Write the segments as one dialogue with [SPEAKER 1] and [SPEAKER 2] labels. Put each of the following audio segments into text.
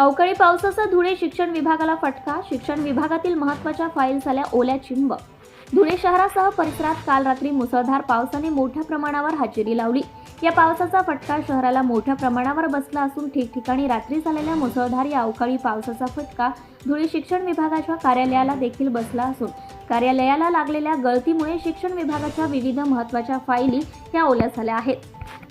[SPEAKER 1] अवकाळी पावसाचा धुळे शिक्षण विभागाला फटका. शिक्षण विभागातील महत्त्वाच्या फाईल झाल्या ओल्या चिंब. धुळे शहरासह परिसरात काल रात्री मुसळधार पावसाने मोठ्या प्रमाणावर हजेरी लावली. या पावसाचा फटका शहराला मोठ्या प्रमाणावर बसला असून ठिकठिकाणी रात्री झालेल्या मुसळधार या अवकाळी पावसाचा फटका धुळे शिक्षण विभागाच्या कार्यालयाला देखील बसला असून कार्यालयाला लागलेल्या गळतीमुळे शिक्षण विभागाच्या विविध महत्त्वाच्या फाईली या ओल्या झाल्या आहेत.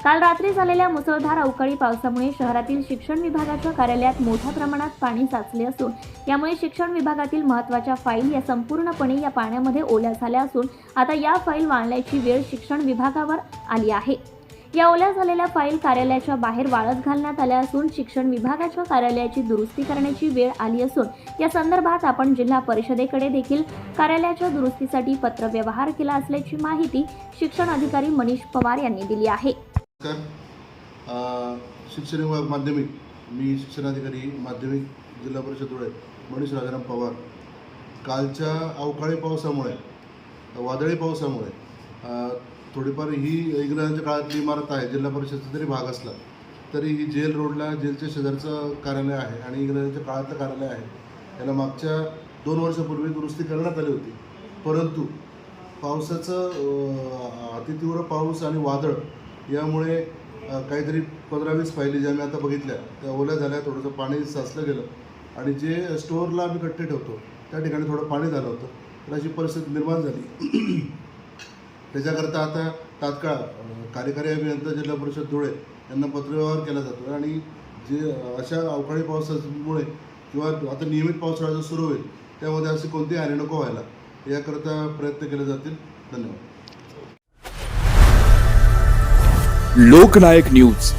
[SPEAKER 1] काल रात्री झालेल्या मुसळधार अवकाळी पावसामुळे शहरातील शिक्षण विभागाच्या कार्यालयात मोठ्या प्रमाणात पाणी साचले असून यामुळे शिक्षण विभागातील महत्त्वाच्या फाईल या संपूर्णपणे या पाण्यामध्ये ओल्या झाल्या असून आता या फाईल वाळण्याची वेळ शिक्षण विभागावर आली आहे. या ओल्या झालेल्या फाईल कार्यालयाच्या बाहेर वाळत घालण्यात आल्या असून शिक्षण विभागाच्या कार्यालयाची दुरुस्ती करण्याची वेळ आली असून या संदर्भात आपण जिल्हा परिषदेकडे देखील कार्यालयाच्या दुरुस्तीसाठी पत्रव्यवहार केला असल्याची माहिती शिक्षण अधिकारी मनीष पवार यांनी दिली आहे.
[SPEAKER 2] नमस्कार. शिक्षण विभाग माध्यमिक मी शिक्षणाधिकारी माध्यमिक जिल्हा परिषद धुळे मनीष राजाराम पवार. कालच्या अवकाळी पावसामुळे वादळी पावसामुळे थोडीफार ही इंग्रजांच्या काळातली इमारत आहे जिल्हा परिषदचा जरी भाग असला तरी ही जेल रोडला जेलच्या शेजारचं कार्यालय आहे आणि इंग्रजांच्या काळातलं कार्यालय आहे. याला मागच्या दोन वर्षापूर्वी दुरुस्ती करण्यात आली होती. परंतु पावसाचं अतितीव्र पाऊस आणि वादळ यामुळे काहीतरी पंधरा वीस फायली ज्या मी आता बघितल्या त्या ओल्या झाल्या थोडंसं पाणी साचलं गेलं. आणि जे स्टोअरला आम्ही कट्टे ठेवतो त्या ठिकाणी थोडं पाणी झालं होतं. तर अशी परिस्थिती निर्माण झाली. त्याच्याकरता आता तात्काळ कार्यकारी अभियंता जिल्हा परिषद धुळे यांना पत्रव्यवहार केला जातो. आणि जे अशा अवकाळी पावसामुळे किंवा आता नियमित पावसाळा जो सुरू होईल त्यामध्ये असे कोणतेही आरे नको व्हायला याकरता प्रयत्न केले जातील. धन्यवाद.
[SPEAKER 3] लोकनायक न्यूज.